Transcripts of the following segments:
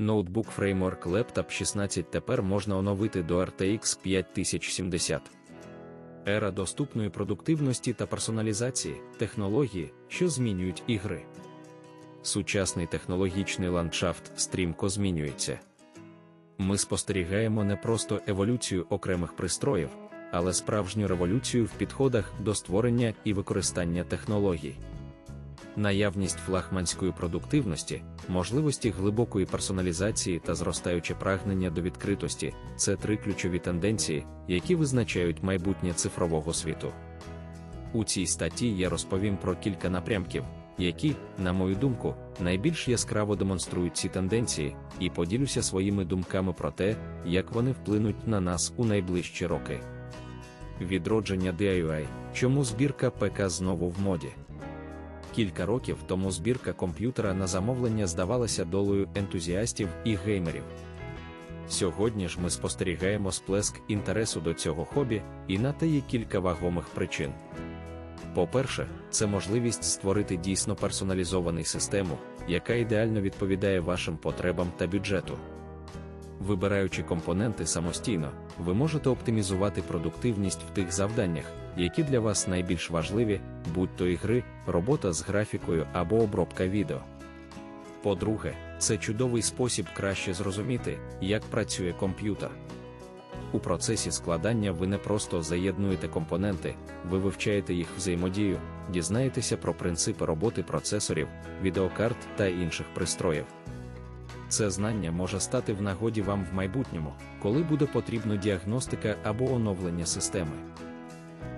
Ноутбук Framework Laptop 16 тепер можна оновити до RTX 5070. Ера доступної продуктивності та персоналізації технології, що змінюють ігри. Сучасний технологічний ландшафт стрімко змінюється. Ми спостерігаємо не просто еволюцію окремих пристроїв, але справжню революцію в підходах до створення і використання технологій. Наявність флагманської продуктивності, можливості глибокої персоналізації та зростаюче прагнення до відкритості це три ключові тенденції, які визначають майбутнє цифрового світу. У цій статті я розповім про кілька напрямків, які, на мою думку, найбільш яскраво демонструють ці тенденції, і поділюся своїми думками про те, як вони вплинуть на нас у найближчі роки. Відродження DIY, чому збірка ПК знову в моді. Кілька років тому збірка комп'ютера на замовлення здавалася долею ентузіастів і геймерів. Сьогодні ж ми спостерігаємо сплеск інтересу до цього хобі, і на те є кілька вагомих причин. По-перше, це можливість створити дійсно персоналізовану систему, яка ідеально відповідає вашим потребам та бюджету. Вибираючи компоненти самостійно, ви можете оптимізувати продуктивність в тих завданнях, які для вас найбільш важливі, будь то ігри, робота з графікою або обробка відео. По-друге, це чудовий спосіб краще зрозуміти, як працює комп'ютер. У процесі складання ви не просто заєднуєте компоненти, ви вивчаєте їх взаємодію, дізнаєтеся про принципи роботи процесорів, відеокарт та інших пристроїв. Це знання може стати в нагоді вам в майбутньому, коли буде потрібна діагностика або оновлення системи.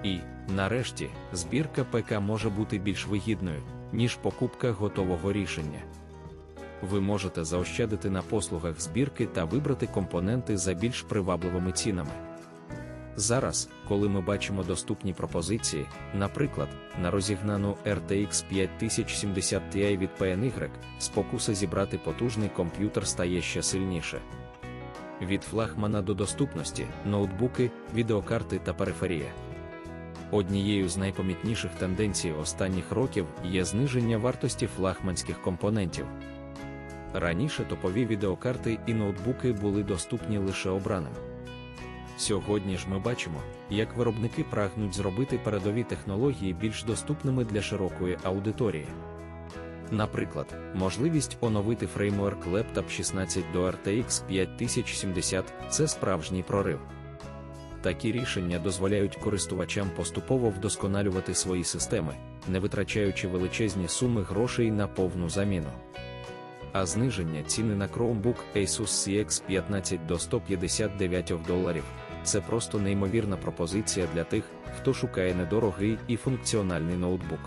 І, нарешті, збірка ПК може бути більш вигідною, ніж покупка готового рішення. Ви можете заощадити на послугах збірки та вибрати компоненти за більш привабливими цінами. Зараз, коли ми бачимо доступні пропозиції, наприклад, на розігнану RTX 5070 Ti від PNY, спокуса зібрати потужний комп'ютер стає ще сильніше. Від флагмана до доступності, ноутбуки, відеокарти та периферія. Однією з найпомітніших тенденцій останніх років є зниження вартості флагманських компонентів. Раніше топові відеокарти і ноутбуки були доступні лише обраним. Сьогодні ж ми бачимо, як виробники прагнуть зробити передові технології більш доступними для широкої аудиторії. Наприклад, можливість оновити фреймворк Laptop 16 до RTX 5070 це справжній прорив. Такі рішення дозволяють користувачам поступово вдосконалювати свої системи, не витрачаючи величезні суми грошей на повну заміну. А зниження ціни на Chromebook Asus CX 15 до 159 доларів це просто неймовірна пропозиція для тих, хто шукає недорогий і функціональний ноутбук.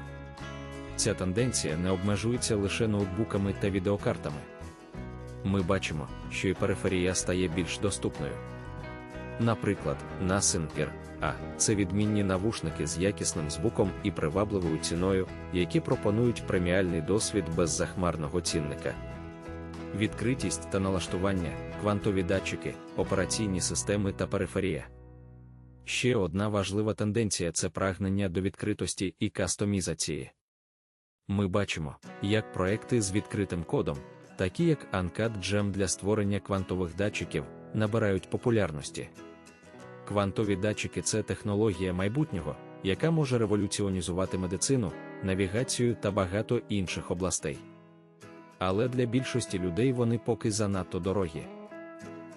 Ця тенденція не обмежується лише ноутбуками та відеокартами. Ми бачимо, що і периферія стає більш доступною. Наприклад, Nasenker А це відмінні навушники з якісним звуком і привабливою ціною, які пропонують преміальний досвід без захмарного цінника. Відкритість та налаштування, квантові датчики, операційні системи та периферія. Ще одна важлива тенденція це прагнення до відкритості і кастомізації. Ми бачимо, як проекти з відкритим кодом, такі як Uncut Gem для створення квантових датчиків, набирають популярності. Квантові датчики це технологія майбутнього, яка може революціонізувати медицину, навігацію та багато інших областей. Але для більшості людей вони поки занадто дорогі.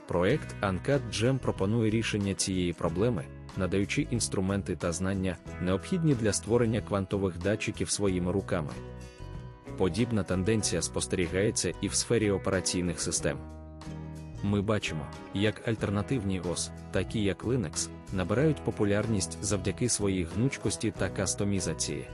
Проект Uncut Gem пропонує рішення цієї проблеми, надаючи інструменти та знання, необхідні для створення квантових датчиків своїми руками. Подібна тенденція спостерігається і в сфері операційних систем. Ми бачимо, як альтернативні ОС, такі як Linux, набирають популярність завдяки своїй гнучкості та кастомізації.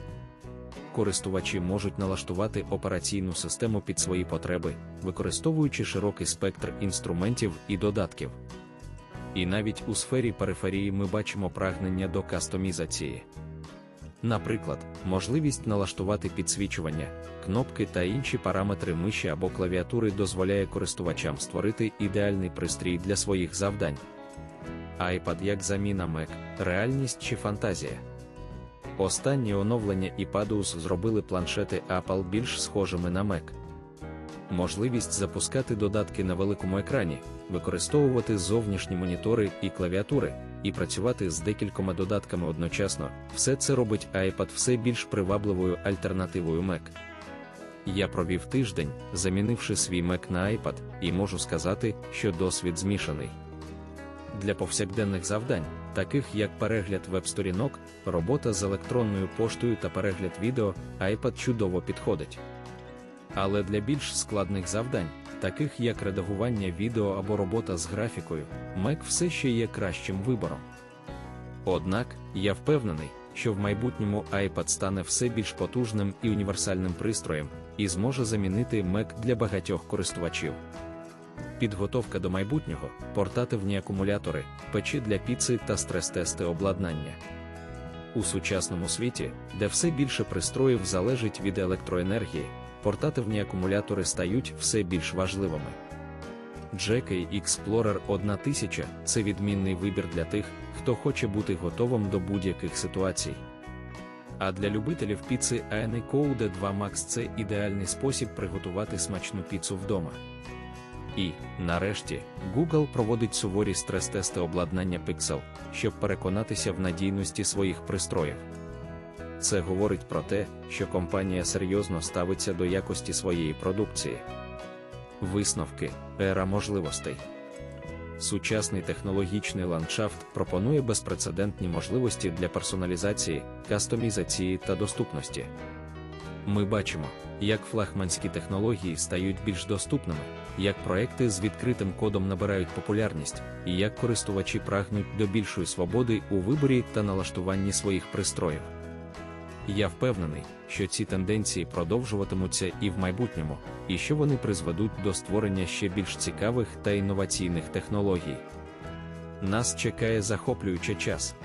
Користувачі можуть налаштувати операційну систему під свої потреби, використовуючи широкий спектр інструментів і додатків. І навіть у сфері периферії ми бачимо прагнення до кастомізації. Наприклад, можливість налаштувати підсвічування, кнопки та інші параметри миші або клавіатури дозволяє користувачам створити ідеальний пристрій для своїх завдань. iPad як заміна Mac, реальність чи фантазія. Останні оновлення iPadOS зробили планшети Apple більш схожими на Mac. можливість запускати додатки на великому екрані, використовувати зовнішні монітори і клавіатури, і працювати з декількома додатками одночасно, все це робить iPad все більш привабливою альтернативою Mac. Я провів тиждень, замінивши свій Mac на iPad, і можу сказати, що досвід змішаний. Для повсякденних завдань, таких як перегляд веб-сторінок, робота з електронною поштою та перегляд відео, iPad чудово підходить. Але для більш складних завдань, таких як редагування відео або робота з графікою, Mac все ще є кращим вибором. Однак, я впевнений, що в майбутньому iPad стане все більш потужним і універсальним пристроєм і зможе замінити Mac для багатьох користувачів. Підготовка до майбутнього, портативні акумулятори, печі для піци та стрес-тести обладнання. У сучасному світі, де все більше пристроїв залежить від електроенергії, портативні акумулятори стають все більш важливими. JK Explorer 1000 це відмінний вибір для тих, хто хоче бути готовим до будь-яких ситуацій. А для любителів піци ANI Code 2 Max це ідеальний спосіб приготувати смачну піцу вдома. І, нарешті, Google проводить суворі стрес-тести обладнання Pixel, щоб переконатися в надійності своїх пристроїв. Це говорить про те, що компанія серйозно ставиться до якості своєї продукції. Висновки ера можливостей. Сучасний технологічний ландшафт пропонує безпрецедентні можливості для персоналізації, кастомізації та доступності. Ми бачимо, як флагманські технології стають більш доступними, як проекти з відкритим кодом набирають популярність, і як користувачі прагнуть до більшої свободи у виборі та налаштуванні своїх пристроїв. Я впевнений, що ці тенденції продовжуватимуться і в майбутньому, і що вони призведуть до створення ще більш цікавих та інноваційних технологій. Нас чекає захоплюючий час.